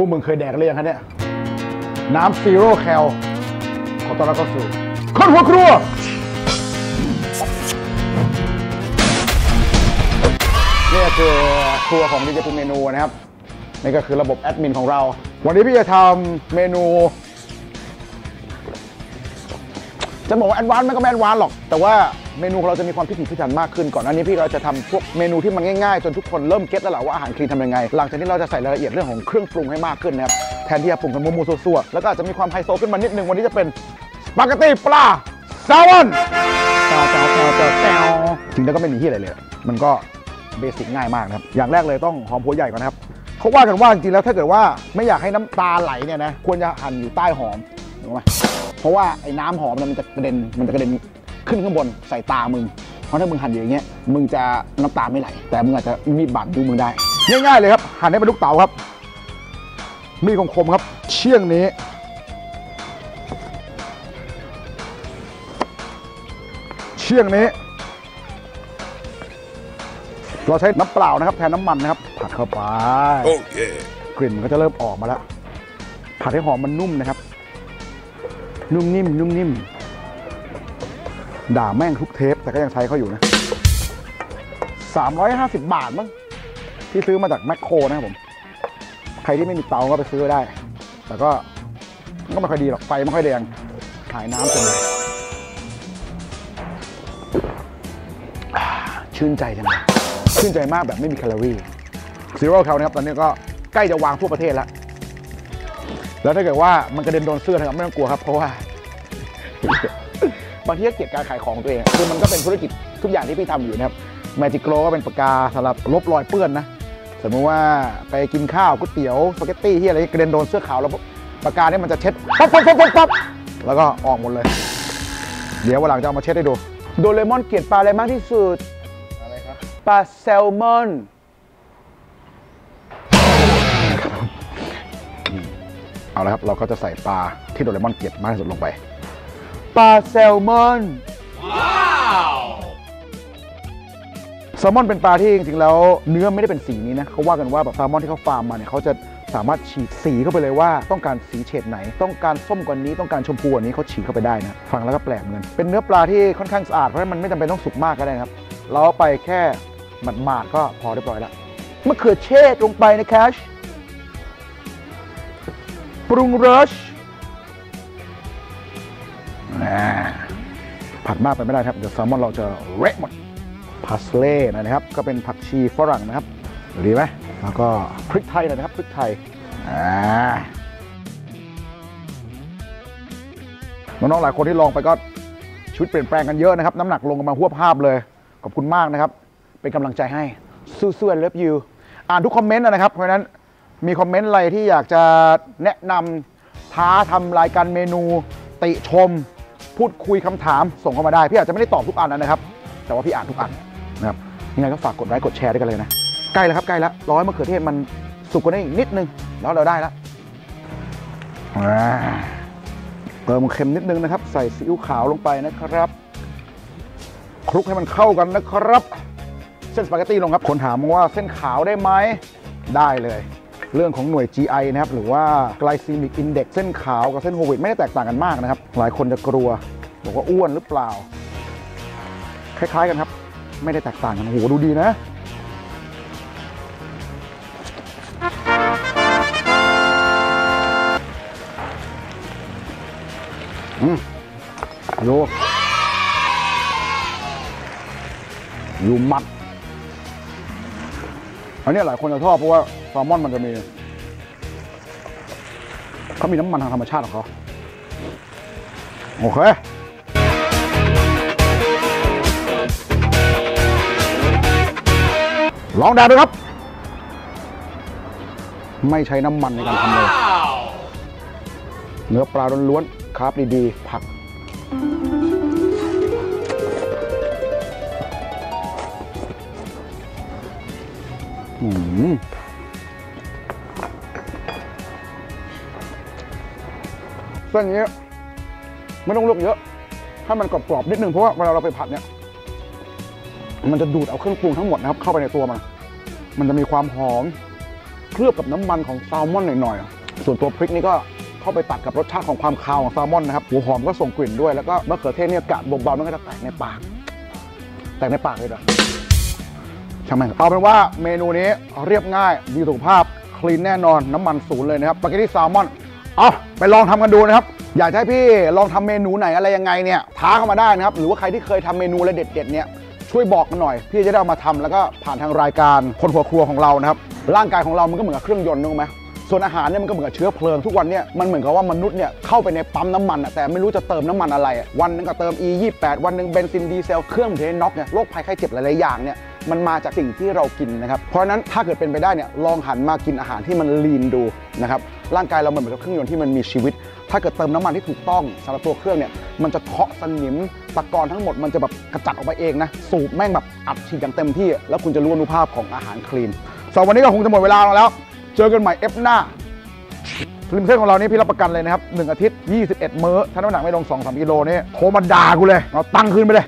วกมึงเคยแดกหรือยังคะเนี่ย น้ำซีโร่แคลขอต้อนรับเข้าสู่คนหัวครัว นี่ก็คือครัวของดีเจภูมิเมนูนะครับ นี่ก็คือระบบแอดมินของเรา วันนี้พี่จะทำเมนู จะบอกว่าแอดวานซ์มันก็ไม่แอดวานซ์หรอก แต่ว่า เมนูของเราจะมีความพิถีพิถันมากขึ้นก่อนหน้านี้พี่เราจะทำพวกเมนูที่มันง่ายๆ จนทุกคนเริ่มเก็ตแล้วแหละว่าอาหารคลีนทำยังไง หลังจากนี้เราจะใส่รายละเอียดเรื่องของเครื่องปรุงให้มากขึ้นนะครับแทนที่จะปรุงกันมัวๆซั่วๆแล้วก็อาจจะมีความไฮโซขึ้นมานิดนึงวันนี้จะเป็นสปาเกตตี้ปลาแซลมอนแซวแซวแซวแซวแซวจริงแล้วก็ไม่มีที่อะไรเลย มันก็เบสิกง่ายมากนะครับอย่างแรกเลยต้องหอมหัวใหญ่ก่อนนะครับเขาว่ากันว่าจริงๆแล้วถ้าเกิดว่าไม่อยากให้น้ำตาไหลเนี่ยนะควรจะหั่นอยู่ใต้หอมถูกไหมเพราะว่าไอ้น้ำหอมเนี่ยมันจะกระเด็นมันจะกระเด็น ขึ้นข้างบนใส่ตามึง เพราะถ้ามึงหั่นอยู่อย่างเงี้ยมึงจะน้ำตาไม่ไหล แต่มึงอาจจะมีดบาดนิ้วมึงได้ ง่ายๆเลยครับหั่นให้เป็นลูกเต๋าครับ มีดคมๆครับ เชี่ยงนี้ เชี่ยงนี้ เราใช้น้ำเปล่านะครับ แทนน้ำมันนะครับผัดเข้าไป Okay. กลิ่นมันก็จะเริ่มออกมาแล้วผัดให้หอมมันนุ่มนะครับ นุ่มนิ่มนุ่มนิ่ม ด่าแม่งทุกเทป แต่ก็ยังใช้เขาอยู่นะ 350 บาทมั้งที่ซื้อมาจากแมคโครนะครับผม ใครที่ไม่มีเตาก็ไปซื้อได้ แต่ก็มันก็ไม่ค่อยดีหรอกไฟไม่ค่อยแดงหายน้ำเต็มเลยชื่นใจจังเลยชื่นใจมากแบบไม่มีแคลอรี่ซีโร่แคลนะครับ ตอนนี้ก็ใกล้จะวางทั่วประเทศแล้ว แล้วถ้าเกิดว่ามันกระเด็นโดนเสื้อนะครับไม่ต้องกลัวครับ เพราะว่า บางทีก็เกลียดการขายของตัวเองคือมันก็เป็นธุรกิจทุกอย่างที่พี่ทำอยู่นะครับแมจิโกรก็เป็นปากกาสำหรับลบรอยเปื้อนนะสมมติว่าไปกินข้าวก๋วยเตี๋ยวสปาเกตตี้ที่อะไรกระเด็นโดนเสื้อขาวแล้วปากกาเนี่ยมันจะเช็ดปั๊บปั๊บปั๊บปั๊บปั๊บแล้วก็ออกหมดเลย เดี๋ยววันหลังจะเอามาเช็ดให้ดู โดเรมอนเกลียดปลาอะไรมากที่สุดอะไรครับปลาแซลมอนเอาละครับเราก็จะใส่ปลาที่โดเรมอนเกลียดมากที่สุดลงไป ปลาแซลมอน แซลมอนเป็นปลาที่จริงๆแล้วเนื้อไม่ได้เป็นสีนี้นะเขาว่ากันว่าแบบแซลมอนที่เขาฟาร์มมาเนี่ยเขาจะสามารถฉีดสีเข้าไปเลยว่าต้องการสีเฉดไหน ต้องการส้มกว่านี้ต้องการชมพูกว่านี้เขาฉีดเข้าไปได้นะฟังแล้วก็แปลกเหมือนกันเป็นเนื้อปลาที่ค่อนข้างสะอาดเพราะฉะนั้นมันไม่จำเป็นต้องสุกมากก็ได้นะครับ เราเอาไปแค่หมาดๆก็พอเรียบร้อยแล้วมะเขือเทศลงไปนะแคชปรุงรสอ่า ผัดมากไปไม่ได้ครับ เดี๋ยวแซลมอนเราจะเละหมดพาสเล่นะครับ ก็เป็นผักชีฝรั่งนะครับดีไหมแล้วก็พริกไทยนะครับพริกไทยอ่าน้องๆหลายคนที่ลองไปก็ชีวิตเปลี่ยนแปลงกันเยอะนะครับ น้ำหนักลงกันมาหัวบภาพเลย ขอบคุณมากนะครับ เป็นกำลังใจให้สู้ๆเลิฟยูอ่านทุกคอมเมนต์นะครับ เพราะฉะนั้นมีคอมเมนต์อะไรที่อยากจะแนะนำท้าทำรายการเมนู ติชม พูดคุยคำถามส่งเข้ามาได้พี่อาจจะไม่ได้ตอบทุกอันนะครับ แต่ว่าพี่อ่านทุกอันนะครับยังไงก็ฝากกดไลค์กดแชร์ด้วยกันเลยนะใกล้แล้วครับใกล้แล้วร้อยมะเขือเทศมันสุกกว่านี้อีกนิดนึงแล้วเราได้แล้วอ่าเติมเค็มนิดนึงนะครับ ใส่ซีอิ๊วขาวลงไปนะครับคลุกให้มันเข้ากันนะครับ เส้นสปาเกตตี้ลงครับคนถามว่าเส้นขาวได้ไหมได้เลย เรื่องของหน่วย GI นะครับหรือว่า glycemic index เส้นขาวกับเส้นโฮวิตไม่ได้แตกต่างกันมากนะครับ หลายคนจะกลัว บอกว่าอ้วนหรือเปล่า คล้ายๆกันครับ ไม่ได้แตกต่างกันโอ้โหดูดีนะอืมโยอยู่มัดอันนี้หลายคนจะชอบเพราะว่า แซลมอนมันจะมีเขามีน้ำมันทางธรรมชาติของเขาโอเคลองแดดดูครับ ไม่ใช้น้ำมันในการทำเลย เนื้อปลาล้วนๆคาร์บดีๆ ผัก อืม เส้นนี้ไม่ต้องลวกเยอะให้มันกรอบๆนิดนึงเพราะว่าเวลาเราไปผัดเนี่ย มันจะดูดเอาเครื่องปรุงทั้งหมดนะครับ เข้าไปในตัวมัน มันจะมีความหอมเคลือบกับน้ำมันของแซลมอนหน่อยๆ ส่วนตัวพริกนี่ก็เข้าไปตัดกับรสชาติของความคาวของแซลมอนนะครับหัวหอมก็ส่งกลิ่นด้วยแล้วก็มะเขือเทศเนี่ยกะเบาๆมันก็จะแตกในปาก แตกในปากเลยด้วยช่างมันเอาเป็นว่าเมนูนี้เรียบง่ายมีสุขภาพคลีนแน่นอนน้ำมันศูนย์เลยนะครับสปาเกตตี้แซลมอน เอาไปลองทำกันดูนะครับ อยากให้พี่ลองทำเมนูไหนอะไรยังไงเนี่ยท้าเข้ามาได้นะครับ หรือว่าใครที่เคยทำเมนูอะไรเด็ดๆเนี่ยช่วยบอกกันหน่อย พี่จะได้เอามาทำแล้วก็ผ่านทางรายการคนหัวครัวของเรานะครับ ร่างกายของเรามันก็เหมือนกับเครื่องยนต์นึกไหมส่วนอาหารเนี่ยมันก็เหมือนกับเชื้อเพลิงทุกวันเนี่ยมันเหมือนกับว่ามนุษย์เนี่ยเข้าไปในปั๊มน้ำมันอะแต่ไม่รู้จะเติมน้ำมันอะไร วันหนึงก็เติม E 28วันหนึงเบนซินดีเซลเครื่องมันน็อกเนี่ยโรคภัยไข้เจ็บหลายๆอย่างเนี่ย มันมาจากสิ่งที่เรากินนะครับเพราะฉะนั้นถ้าเกิดเป็นไปได้เนี่ยลองหันมากินอาหารที่มันลีนดูนะครับร่างกายเราเหมือนกับเครื่องยนต์ที่มันมีชีวิต ถ้าเกิดเติมน้ำมันที่ถูกต้องสำหรับตัวเครื่องเนี่ยมันจะเคาะสนิมตะกอนทั้งหมดมันจะแบบกระจัดออกไปเองนะสูบแม่งแบบอัดฉีดอย่างเต็มที่ แล้วคุณจะรู้อนุภาพของอาหารคลีนสำหรับวันนี้ก็คงจะหมดเวลาแล้ว เจอกันใหม่เอฟหน้าริมเส้นของเรานี่พี่รับประกันเลยนะครับ1อาทิตย์ 21 มื้อถ้าน้ำหนักไม่ลง 2-3กิโลนี่โทรมาด่ากูเลยเอาตั้งค์คืนไปเลย